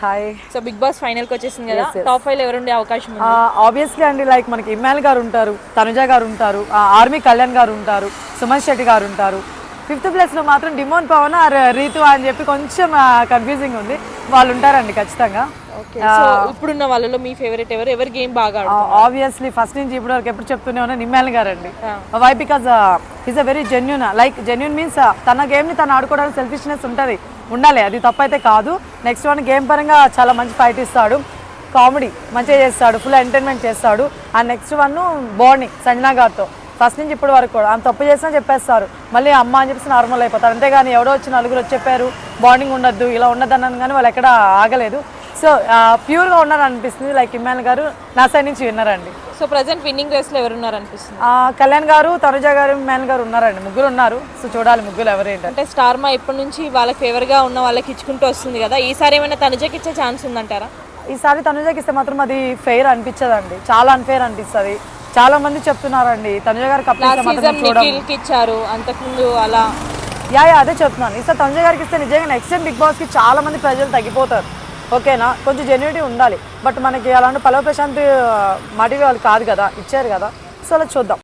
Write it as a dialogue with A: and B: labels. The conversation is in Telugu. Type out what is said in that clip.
A: హాయ్
B: సో బిగ్ బాస్ ఫైనల్కి వచ్చేసింది కదా. టాప్ ఫైవ్ ఎవరు ఉండే అవకాశం
A: ఆబ్వియస్లీ అండి లైక్ మనకి ఇమ్మాన్ గారు ఉంటారు తనుజ గారు ఉంటారు ఆ, ఆర్మీ కళ్యాణ్ గారు ఉంటారు సుమన్ శెట్టి గారు ఉంటారు ఫిఫ్త్ ప్లేస్లో మాత్రం డిమోన్ పవన్ ఆర్ రీతు అని చెప్పి కొంచెం కన్ఫ్యూజింగ్ ఉంది. వాళ్ళు ఉంటారండి ఖచ్చితంగా
B: ఇప్పుడున్న వాళ్ళలో మీ ఫేవరెట్ ఎవరు? ఎవరు గేమ్ బాగా
A: ఆబ్వియస్లీ ఫస్ట్ నుంచి ఇప్పటి వరకు ఎప్పుడు చెప్తూనే ఉన్నా గారు అండి why because is a very genuine like genuine means తన గేమ్ని తను ఆడుకోవడానికి సెల్ఫిష్నెస్ ఉంటుంది. ఉండాలి. అది తప్పైతే కాదు. నెక్స్ట్ వన్ గేమ్ పరంగా చాలా మంచి ఫైట్ ఇస్తాడు. కామెడీ మంచిగా చేస్తాడు. ఫుల్ ఎంటర్టైన్మెంట్ చేస్తాడు. ఆ నెక్స్ట్ వన్ బోర్నింగ్ సంజనా గారితో. ఫస్ట్ నుంచి ఇప్పటి వరకు కూడా. అంత తప్పు చేసినా చెప్పేస్తారు. మళ్ళీ అమ్మ అని చెప్పేసి నార్మల్ అయిపోతారు. అంతేగాని ఎవడో వచ్చి నలుగురు వచ్చి చెప్పారు బాండింగ్ ఉండద్దు ఇలా ఉండదు అన్నాను కానీ వాళ్ళు ఎక్కడ ఆగలేదు. సో ప్యూర్గా ఉన్నారు అనిపిస్తుంది లైక్ ఇమ్మాన్ గారు నా సైడ్ నుంచి విన్నారండి.
B: సో ప్రజెంట్ విన్నింగ్ రేస్లో ఎవరు ఉన్నారు అనిపిస్తుంది
A: కళ్యాణ్ గారు తనుజ గారు ఇమ్మాన్ గారు ఉన్నారండి. ముగ్గురు ఉన్నారు. సో చూడాలి ముగ్గురు ఎవరేంటని.
B: అంటే స్టార్ మా ఇప్పటి నుంచి వాళ్ళకి ఫేవర్గా ఉన్న వాళ్ళకి ఇచ్చుకుంటూ వస్తుంది కదా. ఈసారి ఏమైనా తనుజకి ఇచ్చే ఛాన్స్ ఉందంటారా?
A: ఈసారి తనుజకి ఇస్తే మాత్రం అది ఫెయిర్ అనిపించదండి. చాలా అన్ఫెయిర్ అనిపిస్తుంది. చాలా మంది చెప్తున్నారండి. తనుజ గారు కప్
B: ఇచ్చారు. అంతకుముందు అలా
A: యా యా అదే చెప్తున్నాను. ఈసారి తనుజ గారికి ఇస్తే నిజంగా నెక్స్ట్ టైం బిగ్ బాస్కి చాలా మంది ప్రజలు తగ్గిపోతారు. ఓకేనా? కొంచెం జెన్యునిటీ ఉండాలి. బట్ మనకి అలాంటి పలవ ప్రశాంత్ మటి వాళ్ళు కాదు కదా ఇచ్చారు కదా. సో అలా చూద్దాం.